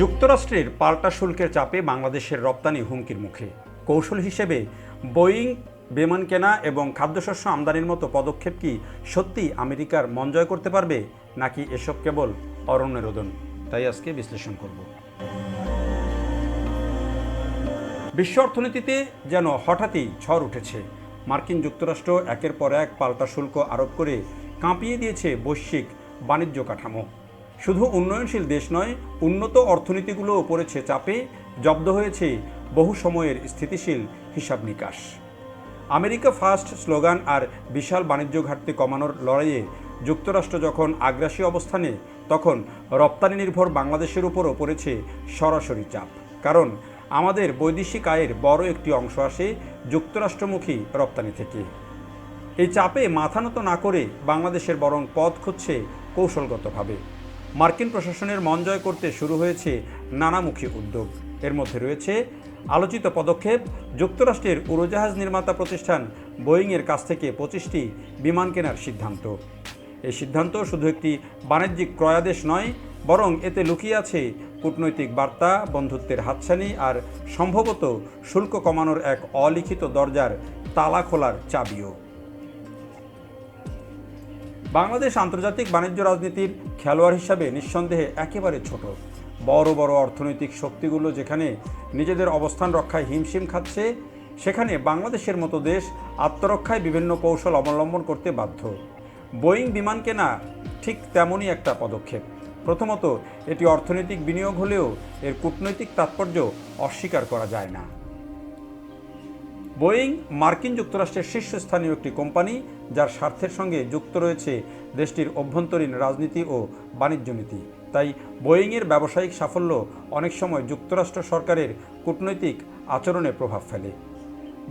যুক্তরাষ্ট্রের পাল্টা শুল্কের চাপে বাংলাদেশের রপ্তানি হুমকির মুখে। কৌশল হিসেবে বোয়িং, বিমান কেনা এবং খাদ্যশস্য আমদানির মতো পদক্ষেপ কি সত্যি আমেরিকার মন জয় করতে পারবে, নাকি এসব কেবল অরণ্য রোদন? তাই আজকে বিশ্লেষণ করব। বিশ্ব অর্থনীতিতে যেন হঠাৎই ঝড় উঠেছে, মার্কিন যুক্তরাষ্ট্র একের পর এক পাল্টা শুল্ক আরোপ করে কাঁপিয়ে দিয়েছে বৈশ্বিক বাণিজ্য কাঠামো। শুধু উন্নয়নশীল দেশ নয়, উন্নত অর্থনীতিগুলোও পড়েছে চাপে, জব্দ হয়েছে বহু সময়ের স্থিতিশীল হিসাব নিকাশ। আমেরিকা ফার্স্ট স্লোগান আর বিশাল বাণিজ্য ঘাটতি কমানোর লড়াইয়ে যুক্তরাষ্ট্র যখন আগ্রাসী অবস্থানে, তখন রপ্তানি নির্ভর বাংলাদেশের উপরও পড়েছে সরাসরি চাপ। কারণ আমাদের বৈদেশিক আয়ের বড় একটি অংশ আসে যুক্তরাষ্ট্রমুখী রপ্তানি থেকে। এই চাপে মাথা নত না করে বাংলাদেশের বরং পথ খুঁজছে কৌশলগতভাবে। মার্কিন প্রশাসনের মন জয় করতে শুরু হয়েছে নানামুখী উদ্যোগ। এর মধ্যে রয়েছে আলোচিত পদক্ষেপ, যুক্তরাষ্ট্রের উড়োজাহাজ নির্মাতা প্রতিষ্ঠান বোয়িংয়ের কাছ থেকে পঁচিশটি বিমান কেনার সিদ্ধান্ত। এই সিদ্ধান্ত শুধু একটি বাণিজ্যিক ক্রয়াদেশ নয়, বরং এতে লুকিয়ে আছে কূটনৈতিক বার্তা, বন্ধুত্বের হাতছানি আর সম্ভবত শুল্ক কমানোর এক অলিখিত দরজার তালা খোলার চাবিও। বাংলাদেশ আন্তর্জাতিক বাণিজ্য রাজনীতির খেলোয়াড় হিসাবে নিঃসন্দেহে একেবারে ছোট। বড় বড় অর্থনৈতিক শক্তিগুলো যেখানে নিজেদের অবস্থান রক্ষায় হিমশিম খাচ্ছে, সেখানে বাংলাদেশের মতো দেশ আত্মরক্ষায় বিভিন্ন কৌশল অবলম্বন করতে বাধ্য। বোয়িং বিমান কেনা ঠিক তেমনই একটা পদক্ষেপ। প্রথমত, এটি অর্থনৈতিক বিনিয়োগ হলেও এর কূটনৈতিক তাৎপর্য অস্বীকার করা যায় না। বোয়িং মার্কিন যুক্তরাষ্ট্রের শীর্ষস্থানীয় একটি কোম্পানি, যার স্বার্থের সঙ্গে যুক্ত রয়েছে দেশটির অভ্যন্তরীণ রাজনীতি ও বাণিজ্য নীতি। তাই বোয়িংয়ের ব্যবসায়িক সাফল্য অনেক সময় যুক্তরাষ্ট্র সরকারের কূটনৈতিক আচরণে প্রভাব ফেলে।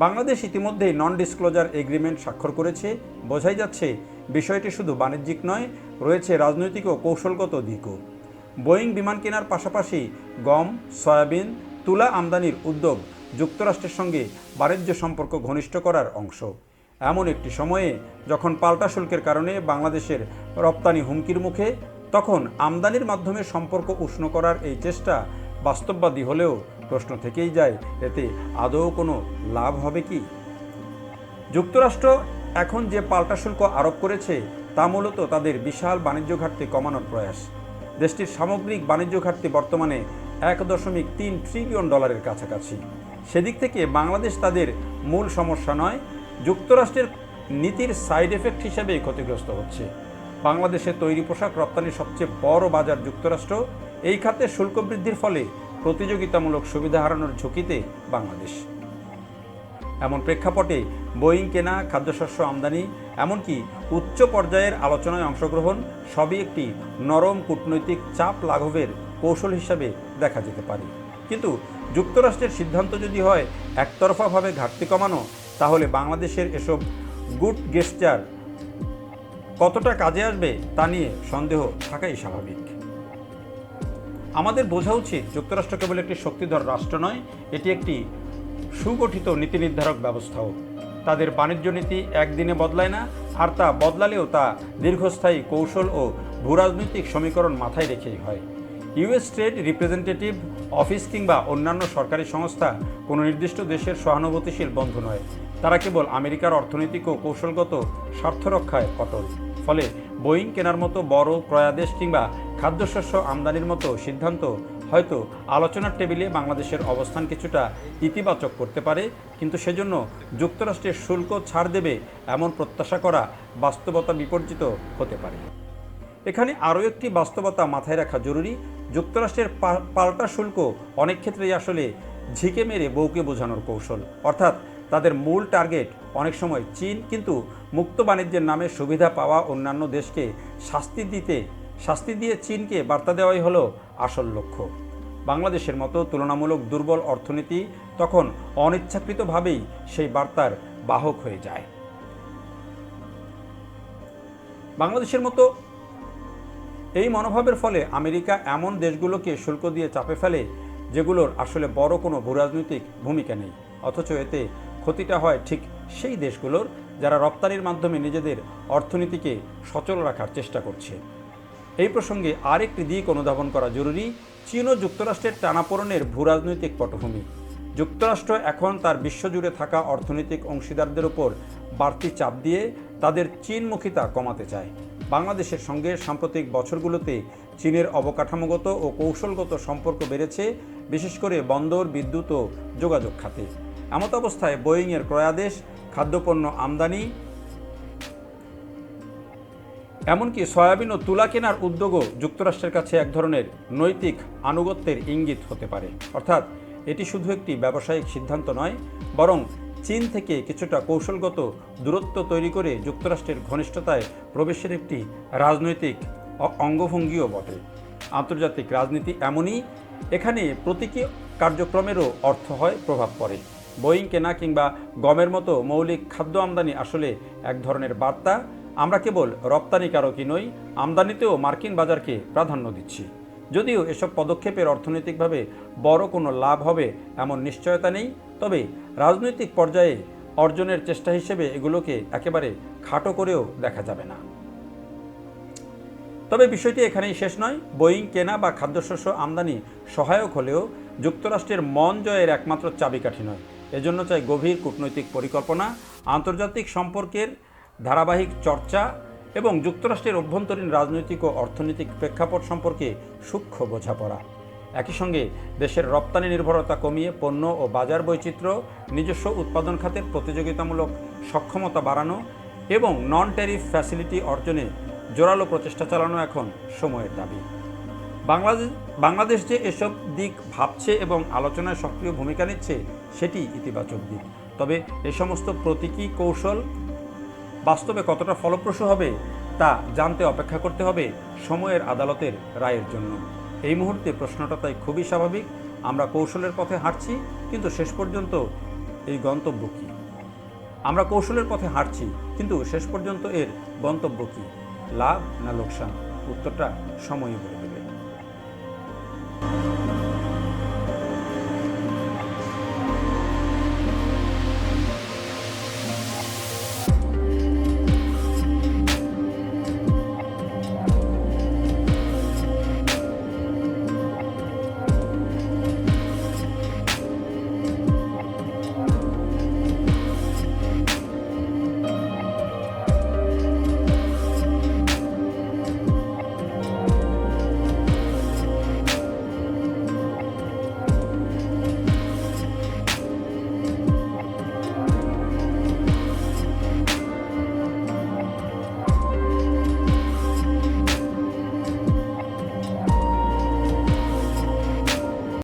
বাংলাদেশ ইতিমধ্যেই নন ডিসক্লোজার এগ্রিমেন্ট স্বাক্ষর করেছে। বোঝাই যাচ্ছে, বিষয়টি শুধু বাণিজ্যিক নয়, রয়েছে রাজনৈতিক ও কৌশলগত দিকও। বোয়িং বিমান কেনার পাশাপাশি গম, সয়াবিন, তুলা আমদানির উদ্যোগ যুক্তরাষ্ট্রের সঙ্গে বাণিজ্য সম্পর্ক ঘনিষ্ঠ করার অংশ। এমন একটি সময়ে যখন পাল্টা শুল্কের কারণে বাংলাদেশের রপ্তানি হুমকির মুখে, তখন আমদানির মাধ্যমে সম্পর্ক উষ্ণ করার এই চেষ্টা বাস্তববাদী হলেও প্রশ্ন থেকেই যায়, এতে আদৌ কোনো লাভ হবে কি? যুক্তরাষ্ট্র এখন যে পাল্টা শুল্ক আরোপ করেছে, তা মূলত তাদের বিশাল বাণিজ্য ঘাটতি কমানোর প্রয়াস। দেশটির সামগ্রিক বাণিজ্য ঘাটতি বর্তমানে এক দশমিক তিন ট্রিলিয়ন ডলারের কাছাকাছি। সেদিক থেকে বাংলাদেশ তাদের মূল সমস্যা নয়, যুক্তরাষ্ট্রের নীতির সাইড এফেক্ট হিসেবে ক্ষতিগ্রস্ত হচ্ছে। বাংলাদেশের তৈরি পোশাক রপ্তানির সবচেয়ে বড় বাজার যুক্তরাষ্ট্র, এই খাতে শুল্ক বৃদ্ধির ফলে প্রতিযোগিতামূলক সুবিধা হারানোর ঝুঁকিতে বাংলাদেশ। এমন প্রেক্ষাপটে বোয়িং কেনা, খাদ্যশস্য আমদানি, এমনকি উচ্চ পর্যায়ের আলোচনায় অংশগ্রহণ, সবই একটি নরম কূটনৈতিক চাপ লাঘবের কৌশল হিসাবে দেখা যেতে পারে। কিন্তু যুক্তরাষ্ট্রের সিদ্ধান্ত যদি হয় একতরফাভাবে ঘাটতি কমানো, তাহলে বাংলাদেশের এসব গুড গেস্টার কতটা কাজে আসবে তা নিয়ে সন্দেহ থাকাই স্বাভাবিক। আমাদের বোঝা উচিত যুক্তরাষ্ট্র কেবল একটি শক্তিধর রাষ্ট্র নয়, এটি একটি সুগঠিত নীতি নির্ধারক ব্যবস্থাও। তাদের বাণিজ্য নীতি একদিনে বদলায় না, আর তা বদলালেও তা দীর্ঘস্থায়ী কৌশল ও ভূরাজনৈতিক সমীকরণ মাথায় রেখেই হয়। ইউএস ট্রেড রিপ্রেজেন্টেটিভ অফিস কিংবা অন্যান্য সরকারি সংস্থা কোনো নির্দিষ্ট দেশের সহানুভূতিশীল বন্ধু নয়। তারা কেবল আমেরিকার অর্থনৈতিক ও কৌশলগত স্বার্থ রক্ষায় অটল। ফলে বোয়িং কেনার মতো বড় ক্রয়াদেশ কিংবা খাদ্যশস্য আমদানির মতো সিদ্ধান্ত হয়তো আলোচনার টেবিলে বাংলাদেশের অবস্থান কিছুটা ইতিবাচক করতে পারে, কিন্তু সেজন্য যুক্তরাষ্ট্রের শুল্ক ছাড় দেবে এমন প্রত্যাশা করা বাস্তবতা বিপর্জিত হতে পারে। এখানে আরও একটি বাস্তবতা মাথায় রাখা জরুরি। যুক্তরাষ্ট্রের পাল্টা শুল্ক অনেক ক্ষেত্রেই আসলে ঝিকে মেরে বউকে বোঝানোর কৌশল। অর্থাৎ তাদের মূল টার্গেট অনেক সময় চীন কিন্তু মুক্ত বাণিজ্যের নামে সুবিধা পাওয়া অন্যান্য দেশকে শাস্তি দিতে, শাস্তি দিয়ে চীনকে বার্তা দেওয়াই হলো আসল লক্ষ্য। বাংলাদেশের মতো তুলনামূলক দুর্বল অর্থনীতি তখন অনিচ্ছাকৃতভাবেই সেই বার্তার বাহক হয়ে যায়। বাংলাদেশের মতো এই মনোভাবের ফলে আমেরিকা এমন দেশগুলোকে শুল্ক দিয়ে চাপে ফেলে, যেগুলোর আসলে বড় কোনো ভূরাজনৈতিক ভূমিকা নেই। অথচ এতে ক্ষতিটা হয় ঠিক সেই দেশগুলোর, যারা রপ্তানির মাধ্যমে নিজেদের অর্থনীতিকে সচল রাখার চেষ্টা করছে। এই প্রসঙ্গে আরেকটি দিক অনুধাবন করা জরুরি, চীন ও যুক্তরাষ্ট্রের টানাপোড়েনের ভূরাজনৈতিক পটভূমি। যুক্তরাষ্ট্র এখন তার বিশ্বজুড়ে থাকা অর্থনৈতিক অংশীদারদের উপর বাড়তি চাপ দিয়ে তাদের চীনমুখিতা কমাতে চায়। বাংলাদেশের সঙ্গে সাম্প্রতিক বছরগুলোতে চীনের অবকাঠামোগত ও কৌশলগত সম্পর্ক বেড়েছে, বিশেষ করে বন্দর, বিদ্যুৎ ও যোগাযোগ খাতে। এমত অবস্থায় বোয়িংয়ের ক্রয়াদেশ, খাদ্যপণ্য আমদানি, এমনকি সয়াবিন ও তুলা কেনার উদ্যোগও যুক্তরাষ্ট্রের কাছে এক ধরনের নৈতিক আনুগত্যের ইঙ্গিত হতে পারে। অর্থাৎ এটি শুধু একটি ব্যবসায়িক সিদ্ধান্ত নয়, বরং চীন থেকে কিছুটা কৌশলগত দূরত্ব তৈরি করে যুক্তরাষ্ট্রের ঘনিষ্ঠতায় প্রবেশের একটি রাজনৈতিক অঙ্গভঙ্গিও বটে। আন্তর্জাতিক রাজনীতি এমনই, এখানে প্রতীকী কার্যক্রমেরও অর্থ হয়, প্রভাব পড়ে। বোয়িং কেনা কিংবা গমের মতো মৌলিক খাদ্য আমদানি আসলে এক ধরনের বার্তা। আমরা কেবল রপ্তানিকারকই নই, আমদানিতেও মার্কিন বাজারকে প্রাধান্য দিচ্ছি। যদিও এসব পদক্ষেপের অর্থনৈতিকভাবে বড় কোনো লাভ হবে এমন নিশ্চয়তা নেই, তবে রাজনৈতিক পর্যায়ে অর্জনের চেষ্টা হিসেবে এগুলোকে একেবারে খাটো করেও দেখা যাবে না। তবে বিষয়টি এখানেই শেষ নয়, বোয়িং কেনা বা খাদ্যশস্য আমদানি সহায়ক হলেও যুক্তরাষ্ট্রের মন জয়ের একমাত্র চাবিকাঠি নয়। এজন্য চাই গভীর কূটনৈতিক পরিকল্পনা, আন্তর্জাতিক সম্পর্কের ধারাবাহিক চর্চা এবং যুক্তরাষ্ট্রের অভ্যন্তরীণ রাজনৈতিক ও অর্থনৈতিক প্রেক্ষাপট সম্পর্কে সূক্ষ্ম বোঝাপড়া। একই সঙ্গে দেশের রপ্তানি নির্ভরতা কমিয়ে পণ্য ও বাজার বৈচিত্র্য, নিজস্ব উৎপাদন খাতের প্রতিযোগিতামূলক সক্ষমতা বাড়ানো এবং নন ট্যারিফ ফ্যাসিলিটি অর্জনে জোরালো প্রচেষ্টা চালানো এখন সময়ের দাবি। বাংলাদেশ বাংলাদেশ যে এসব দিক ভাবছে এবং আলোচনায় সক্রিয় ভূমিকা নিচ্ছে, সেটি ইতিবাচক দিক। তবে এ সমস্ত প্রতীকী কৌশল বাস্তবে কতটা ফলপ্রসূ হবে তা জানতে অপেক্ষা করতে হবে সময়ের আদালতের রায়ের জন্য। এই মুহূর্তে প্রশ্নটা তাই খুবই স্বাভাবিক। আমরা কৌশলের পথে হাঁটছি, কিন্তু শেষ পর্যন্ত এই গন্তব্য কী? আমরা কৌশলের পথে হাঁটছি, কিন্তু শেষ পর্যন্ত এর গন্তব্য কী? লাভ না লোকসান? উত্তরটা সময়ই বলে দেবে।